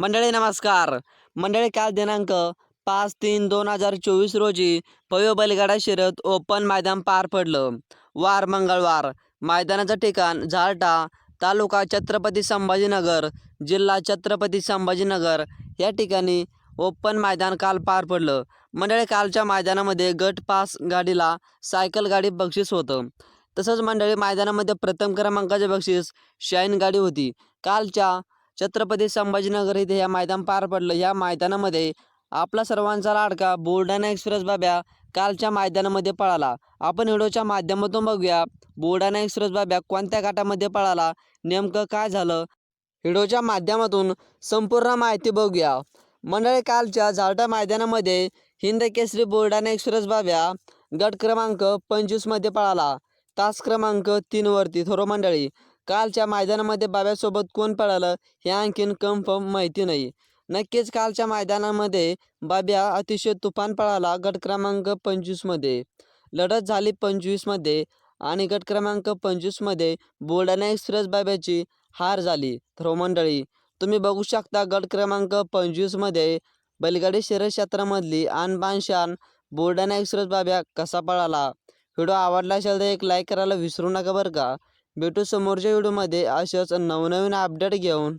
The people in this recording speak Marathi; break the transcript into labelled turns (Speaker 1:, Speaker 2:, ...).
Speaker 1: मंडळी नमस्कार. मंडळी काल दिनांक पाच तीन दोन हजार चोवीस रोजी पयो बैलगाडा शिरत ओपन मैदान पार पडलं. वार मंगळवार. मैदानाचं ठिकाण झारटा तालुका छत्रपती संभाजीनगर जिल्हा छत्रपती संभाजीनगर. या ठिकाणी ओपन मैदान काल पार पडलं. मंडळी कालच्या मैदानामध्ये गट पास गाडीला सायकल गाडी बक्षीस होतं. तसंच मंडळी मैदानामध्ये प्रथम क्रमांकाचे बक्षीस शाईन गाडी होती. कालच्या छत्रपती संभाजीनगर इथे या मैदान पार पडलं. या मैदानामध्ये आपला सर्वांचा लाडका बुलढाणा एक्सप्रेस बाब्या कालच्या मैदानामध्ये पळाला. आपण व्हिडिओच्या माध्यमातून बघूया बुलढाणा एक्सप्रेस बाब्या कोणत्या गटामध्ये पळाला? नेमकं काय झालं? व्हिडिओच्या माध्यमातून संपूर्ण माहिती बघूया. मंडळी कालच्या झालटा मैदानामध्ये हिंद केसरी बुलढाणा एक्सप्रेस बाब्या गट क्रमांक पंचवीसमध्ये पळाला. तास क्रमांक तीनवरती. थोरो मंडळी कालच्या मैदानामध्ये बाब्यासोबत कोण पळालं हे आणखीन कन्फर्म माहिती नाही. नक्कीच कालच्या मैदानामध्ये बाब्या अतिशय तुफान पळाला गट क्रमांक पंचवीसमध्ये लढत झाली पंचवीसमध्ये आणि गट क्रमांक पंचवीसमध्ये बुलढाणा एक्सप्रेस बाब्याची हार झाली. तर हो मंडळी तुम्ही बघू शकता गट क्रमांक पंचवीसमध्ये बैलगाडी शरीर क्षेत्रामधली आणबान शान बुलढाणा एक्सप्रेस बाब्या कसा पळाला. व्हिडिओ आवडला असेल तर एक लाईक करायला विसरू नका बरं का. भेटू समोरच्या व्हिडिओमध्ये अशाच नवनवीन अपडेट घेऊन.